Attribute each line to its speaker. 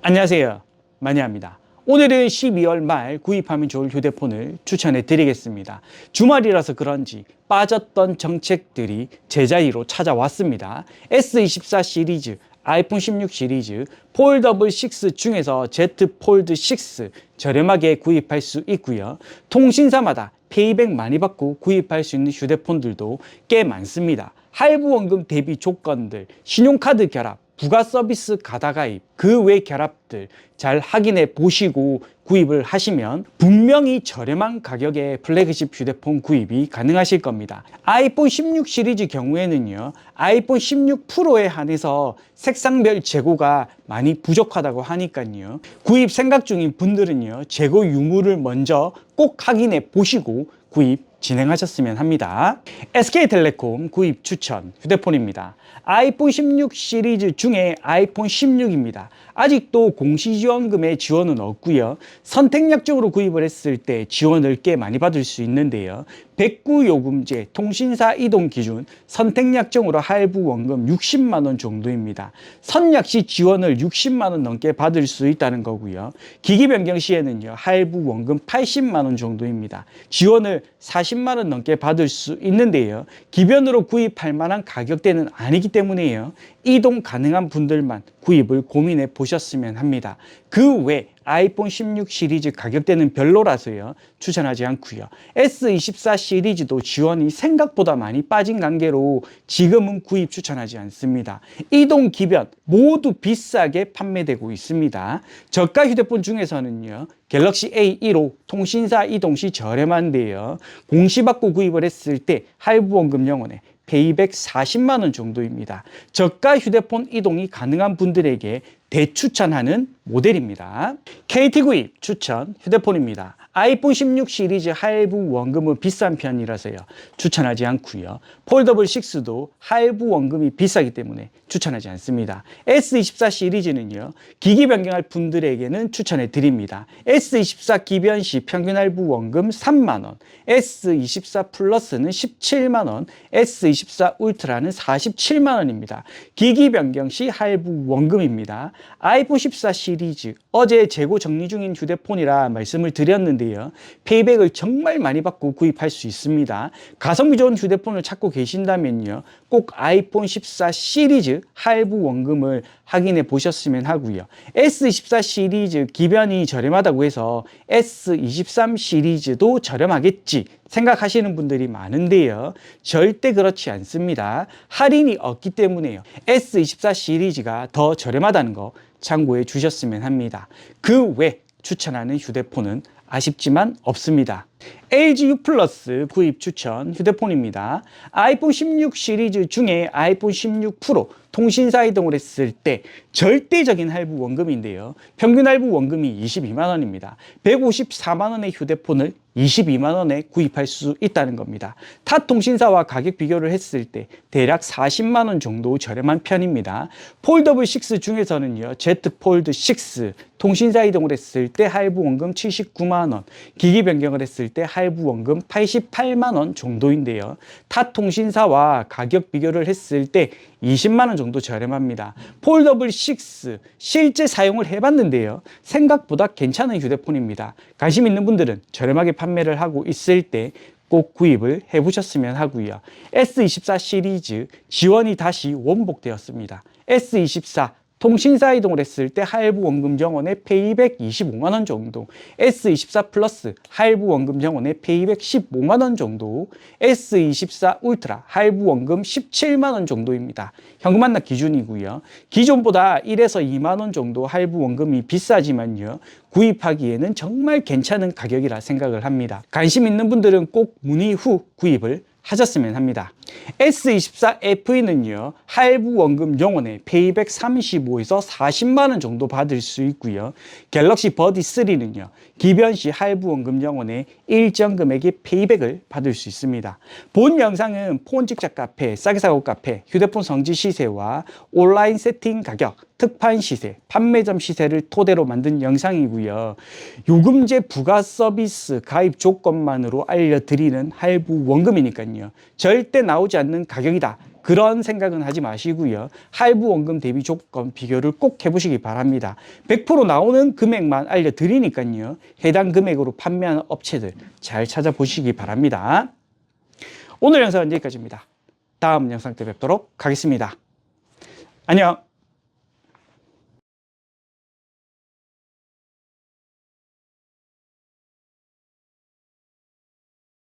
Speaker 1: 안녕하세요. 마니아입니다. 오늘은 12월 말 구입하면 좋을 휴대폰을 추천해 드리겠습니다. 주말이라서 그런지 빠졌던 정책들이 제자리로 찾아왔습니다. S24 시리즈, 아이폰 16 시리즈, 폴더블 6 중에서 Z 폴드 6 저렴하게 구입할 수 있고요. 통신사마다 페이백 많이 받고 구입할 수 있는 휴대폰들도 꽤 많습니다. 할부 원금 대비 조건들, 신용카드 결합, 부가 서비스 가다 가입, 그 외 결합들 잘 확인해 보시고 구입을 하시면 분명히 저렴한 가격에 플래그십 휴대폰 구입이 가능하실 겁니다. 아이폰 16 시리즈 경우에는요, 아이폰 16 프로에 한해서 색상별 재고가 많이 부족하다고 하니까요. 구입 생각 중인 분들은요, 재고 유무를 먼저 꼭 확인해 보시고 구입 진행하셨으면 합니다. SK텔레콤 구입 추천 휴대폰입니다. 아이폰 16 시리즈 중에 아이폰 16입니다. 아직도 공시지원금의 지원은 없고요. 선택약적으로 구입을 했을 때 지원을 꽤 많이 받을 수 있는데요. 백구 요금제, 통신사 이동 기준, 선택약정으로 할부 원금 60만 원 정도입니다. 선약 시 지원을 60만 원 넘게 받을 수 있다는 거고요. 기기 변경 시에는요. 할부 원금 80만 원 정도입니다. 지원을 40만 원 넘게 받을 수 있는데요. 기변으로 구입할 만한 가격대는 아니기 때문에요. 이동 가능한 분들만 구입을 고민해 보셨으면 합니다. 그 외 아이폰 16 시리즈 가격대는 별로라서요. 추천하지 않고요. S24 시리즈도 지원이 생각보다 많이 빠진 관계로 지금은 구입 추천하지 않습니다. 이동 기변 모두 비싸게 판매되고 있습니다. 저가 휴대폰 중에서는요. 갤럭시 A15 통신사 이동 시 저렴한데요. 공시 받고 구입을 했을 때 할부 원금 영원에 페이백 40만 원 정도입니다. 저가 휴대폰 이동이 가능한 분들에게 대추천하는 모델입니다. KT 구입 추천 휴대폰입니다. 아이폰 16 시리즈 할부 원금은 비싼 편이라서요. 추천하지 않고요. 폴더블 6도 할부 원금이 비싸기 때문에 추천하지 않습니다. S24 시리즈는요. 기기 변경할 분들에게는 추천해 드립니다. S24 기변 시 평균 할부 원금 3만 원, S24 플러스는 17만 원, S24 울트라는 47만 원입니다. 기기 변경 시 할부 원금입니다. 아이폰 14 시리즈 어제 재고 정리 중인 휴대폰이라 말씀을 드렸는데요. 페이백을 정말 많이 받고 구입할 수 있습니다. 가성비 좋은 휴대폰을 찾고 계신다면요. 꼭 아이폰 14 시리즈 할부 원금을 확인해 보셨으면 하고요. S24 시리즈 기변이 저렴하다고 해서 S23 시리즈도 저렴하겠지 생각하시는 분들이 많은데요. 절대 그렇지 않습니다. 할인이 없기 때문에요. S24 시리즈가 더 저렴하다는 거 참고해 주셨으면 합니다. 그 외 추천하는 휴대폰은 아쉽지만 없습니다. LG U 플러스 구입 추천 휴대폰입니다. 아이폰 16 시리즈 중에 아이폰 16 프로 통신사 이동을 했을 때 절대적인 할부 원금인데요. 평균 할부 원금이 22만 원입니다. 154만 원의 휴대폰을 22만 원에 구입할 수 있다는 겁니다. 타 통신사와 가격 비교를 했을 때 대략 40만 원 정도 저렴한 편입니다. 폴더블 6 중에서는요. Z 폴드 6 통신사 이동을 했을 때 할부 원금 79만 원, 기기 변경을 했을 때 할부 원금 88만 원 정도인데요. 타 통신사와 가격 비교를 했을 때 20만 원 정도 저렴합니다. 폴더블 6 실제 사용을 해봤는데요. 생각보다 괜찮은 휴대폰입니다. 관심 있는 분들은 저렴하게 판매를 하고 있을 때꼭 구입을 해보셨으면 하고요. S24 시리즈 지원이 다시 원복되었습니다. S24 통신사 이동을 했을 때 할부 원금 정원에 페이백 25만 원 정도, S24 플러스 할부 원금 정원에 페이백 15만 원 정도, S24 울트라 할부 원금 17만 원 정도입니다. 현금 환납 기준이고요. 기존보다 1에서 2만 원 정도 할부 원금이 비싸지만요. 구입하기에는 정말 괜찮은 가격이라 생각을 합니다. 관심 있는 분들은 꼭 문의 후 구입을 하셨으면 합니다. S24FE는요, 할부 원금 영원에 페이백 35에서 40만원 정도 받을 수 있고요. 갤럭시 버디 3는요, 기변 시 할부 원금 영원에 일정 금액의 페이백을 받을 수 있습니다. 본 영상은 폰 직접 카페, 싸게 사고 카페, 휴대폰 성지 시세와 온라인 세팅 가격, 특판 시세, 판매점 시세를 토대로 만든 영상이고요. 요금제 부가 서비스 가입 조건만으로 알려드리는 할부 원금이니까요. 절대 나오지 않는 가격이다. 그런 생각은 하지 마시고요. 할부 원금 대비 조건 비교를 꼭 해보시기 바랍니다. 100% 나오는 금액만 알려드리니까요. 해당 금액으로 판매하는 업체들 잘 찾아보시기 바랍니다. 오늘 영상은 여기까지입니다. 다음 영상 때 뵙도록 하겠습니다. 안녕!